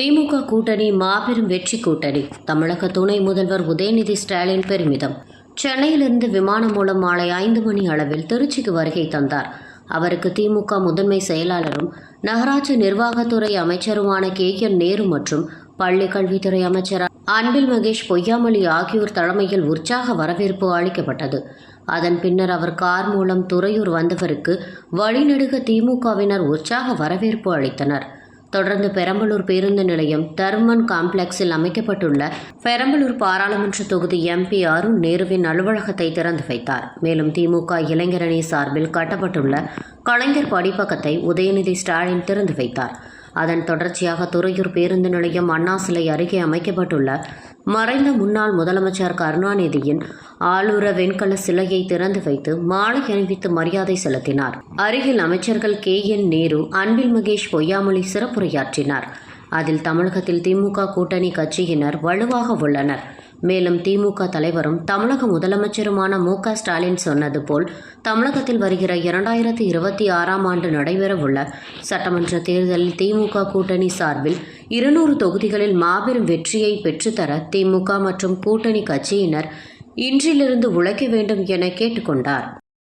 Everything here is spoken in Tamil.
திமுக கூட்டணி மாபெரும் வெற்றி கூட்டணி. தமிழக துணை முதல்வர் உதயநிதி ஸ்டாலின் பெருமிதம். சென்னையிலிருந்து விமானம் மூலம் மாலை ஐந்து மணி அளவில் திருச்சிக்கு வருகை தந்தார். அவருக்கு திமுக முதன்மை செயலாளரும் நகராட்சி நிர்வாகத்துறை அமைச்சருமான கே. என் நேரு மற்றும் பள்ளி கல்வித்துறை அமைச்சர் அன்பில் மகேஷ் பொய்யாமொழி ஆகியோர் தலைமையில் உற்சாக வரவேற்பு அளிக்கப்பட்டது. அதன் பின்னர் அவர் கார் மூலம் துறையூர் வந்தவருக்கு வழிநெடுக திமுகவினர் உற்சாக வரவேற்பு அளித்தனர். தொடர்ந்து பெரம்பலூர் பேருந்து நிலையம் தர்மன் காம்ப்ளெக்ஸில் அமைக்கப்பட்டுள்ள பெரம்பலூர் பாராளுமன்ற தொகுதி எம்பி அருண் நேருவின் அலுவலகத்தை திறந்து வைத்தார். மேலும் திமுக இளைஞரணி சார்பில் கட்டப்பட்டுள்ள கலைஞர் படிப்பகத்தை உதயநிதி ஸ்டாலின் திறந்து வைத்தார். அதன் தொடர்ச்சியாக துறையூர் பேருந்து நிலையம் அண்ணா சிலை அருகே அமைக்கப்பட்டுள்ள மறைந்த முன்னாள் முதலமைச்சர் கருணாநிதியின் ஆளுர வெண்கல சிலையை திறந்து வைத்து மாலை அணிவித்து மரியாதை செலுத்தினார். அருகில் அமைச்சர்கள் கே. என். நேரு அன்பில் மகேஷ் பொய்யாமொழி சிறப்புரையாற்றினார். அதில் தமிழகத்தில் திமுக கூட்டணி கட்சியினர் வலுவாக உள்ளனர். மேலும் திமுக தலைவரும் தமிழக முதலமைச்சருமான மு க ஸ்டாலின் சொன்னது போல் தமிழகத்தில் வருகிற இரண்டாயிரத்தி இருபத்தி ஆறாம் ஆண்டு நடைபெறவுள்ள சட்டமன்ற தேர்தலில் திமுக கூட்டணி சார்பில் இருநூறு தொகுதிகளில் மாபெரும் வெற்றியை பெற்றுத்தர திமுக மற்றும் கூட்டணி கட்சியினர் இன்றிலிருந்து உழைக்க வேண்டும் என கேட்டுக்கொண்டார்.